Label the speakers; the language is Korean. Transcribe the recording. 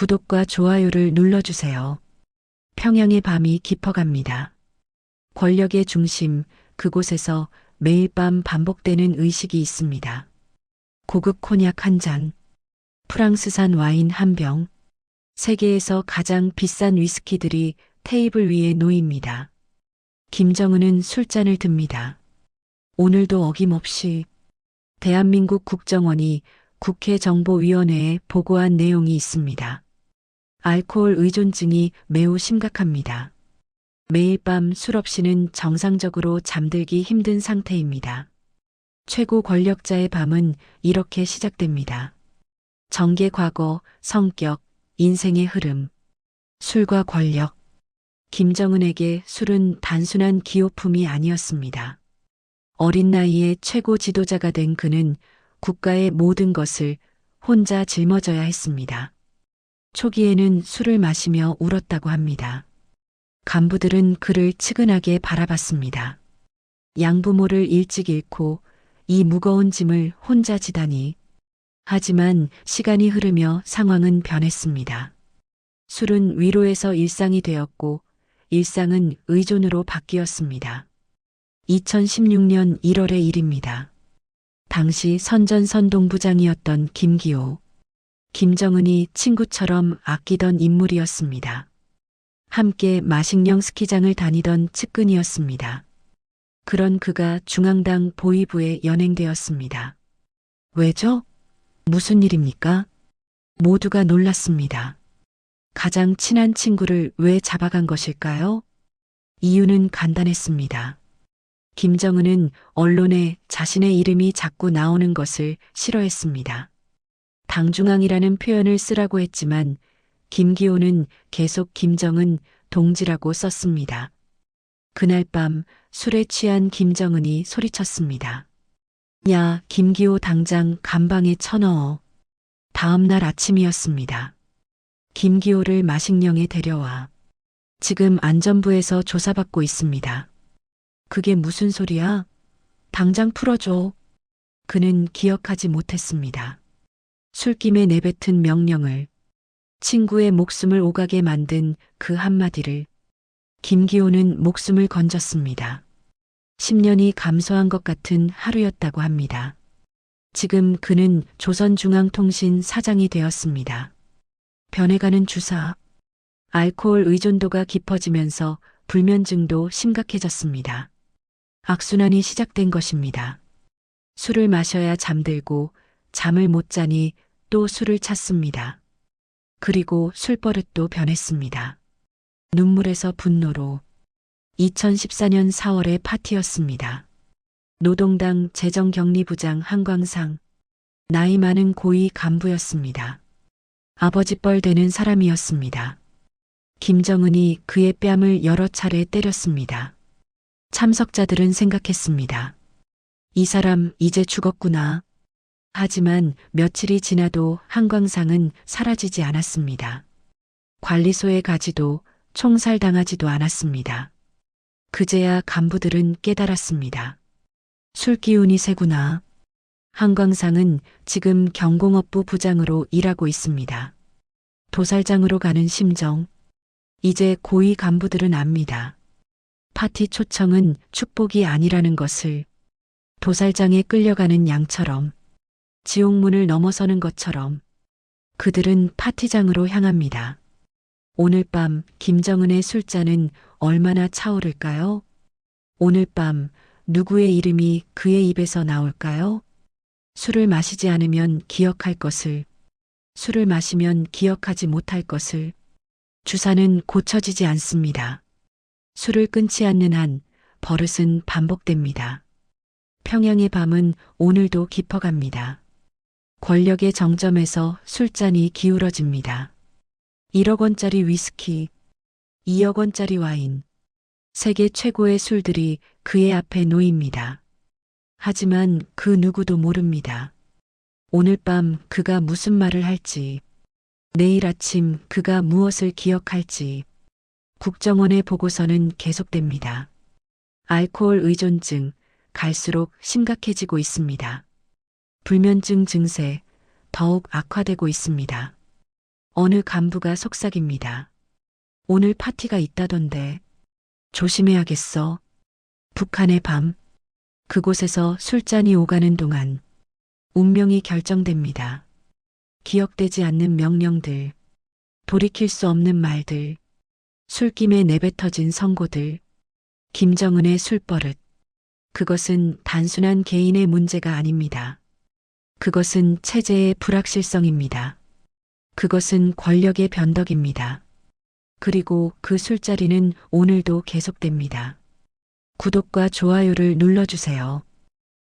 Speaker 1: 구독과 좋아요를 눌러주세요. 평양의 밤이 깊어갑니다. 권력의 중심, 그곳에서 매일 밤 반복되는 의식이 있습니다. 고급 콘약 한 잔, 프랑스산 와인 한 병, 세계에서 가장 비싼 위스키들이 테이블 위에 놓입니다. 김정은은 술잔을 듭니다. 오늘도 어김없이 대한민국 국정원이 국회 정보위원회에 보고한 내용이 있습니다. 알코올 의존증이 매우 심각합니다. 매일 밤 술 없이는 정상적으로 잠들기 힘든 상태입니다. 최고 권력자의 밤은 이렇게 시작됩니다. 정계 과거, 성격, 인생의 흐름, 술과 권력. 김정은에게 술은 단순한 기호품이 아니었습니다. 어린 나이에 최고 지도자가 된 그는 국가의 모든 것을 혼자 짊어져야 했습니다. 초기에는 술을 마시며 울었다고 합니다. 간부들은 그를 측은하게 바라봤습니다. 양부모를 일찍 잃고 이 무거운 짐을 혼자 지다니. 하지만 시간이 흐르며 상황은 변했습니다. 술은 위로에서 일상이 되었고 일상은 의존으로 바뀌었습니다. 2016년 1월의 일입니다. 당시 선전선동부장이었던 김기호. 김정은이 친구처럼 아끼던 인물이었습니다. 함께 마식령 스키장을 다니던 측근이었습니다. 그런 그가 중앙당 보위부에 연행되었습니다. 왜죠? 무슨 일입니까? 모두가 놀랐습니다. 가장 친한 친구를 왜 잡아간 것일까요? 이유는 간단했습니다. 김정은은 언론에 자신의 이름이 자꾸 나오는 것을 싫어했습니다. 당중앙이라는 표현을 쓰라고 했지만 김기호는 계속 김정은 동지라고 썼습니다. 그날 밤 술에 취한 김정은이 소리쳤습니다. 야, 김기호 당장 감방에 쳐넣어. 다음 날 아침이었습니다. 김기호를 마식령에 데려와. 지금 안전부에서 조사받고 있습니다. 그게 무슨 소리야? 당장 풀어줘. 그는 기억하지 못했습니다. 술김에 내뱉은 명령을, 친구의 목숨을 오가게 만든 그 한마디를, 김기호는 목숨을 건졌습니다. 10년이 감소한 것 같은 하루였다고 합니다. 지금 그는 조선중앙통신 사장이 되었습니다. 변해가는 주사, 알코올 의존도가 깊어지면서 불면증도 심각해졌습니다. 악순환이 시작된 것입니다. 술을 마셔야 잠들고 잠을 못 자니 또 술을 찾습니다. 그리고 술버릇도 변했습니다. 눈물에서 분노로 2014년 4월의 파티였습니다. 노동당 재정경리부장 한광상, 나이 많은 고위 간부였습니다. 아버지 뻘 되는 사람이었습니다. 김정은이 그의 뺨을 여러 차례 때렸습니다. 참석자들은 생각했습니다. 이 사람 이제 죽었구나. 하지만 며칠이 지나도 한광상은 사라지지 않았습니다. 관리소에 가지도 총살당하지도 않았습니다. 그제야 간부들은 깨달았습니다. 술 기운이 세구나. 한광상은 지금 경공업부 부장으로 일하고 있습니다. 도살장으로 가는 심정. 이제 고위 간부들은 압니다. 파티 초청은 축복이 아니라는 것을 도살장에 끌려가는 양처럼 지옥문을 넘어서는 것처럼 그들은 파티장으로 향합니다. 오늘 밤 김정은의 술잔은 얼마나 차오를까요? 오늘 밤 누구의 이름이 그의 입에서 나올까요? 술을 마시지 않으면 기억할 것을, 술을 마시면 기억하지 못할 것을, 주사는 고쳐지지 않습니다. 술을 끊지 않는 한 버릇은 반복됩니다. 평양의 밤은 오늘도 깊어갑니다. 권력의 정점에서 술잔이 기울어집니다. 1억 원짜리 위스키, 2억 원짜리 와인, 세계 최고의 술들이 그의 앞에 놓입니다. 하지만 그 누구도 모릅니다. 오늘 밤 그가 무슨 말을 할지, 내일 아침 그가 무엇을 기억할지, 국정원의 보고서는 계속됩니다. 알코올 의존증, 갈수록 심각해지고 있습니다. 불면증 증세, 더욱 악화되고 있습니다. 어느 간부가 속삭입니다. 오늘 파티가 있다던데. 조심해야겠어. 북한의 밤. 그곳에서 술잔이 오가는 동안 운명이 결정됩니다. 기억되지 않는 명령들, 돌이킬 수 없는 말들, 술김에 내뱉어진 선고들, 김정은의 술버릇. 그것은 단순한 개인의 문제가 아닙니다. 그것은 체제의 불확실성입니다. 그것은 권력의 변덕입니다. 그리고 그 술자리는 오늘도 계속됩니다. 구독과 좋아요를 눌러주세요.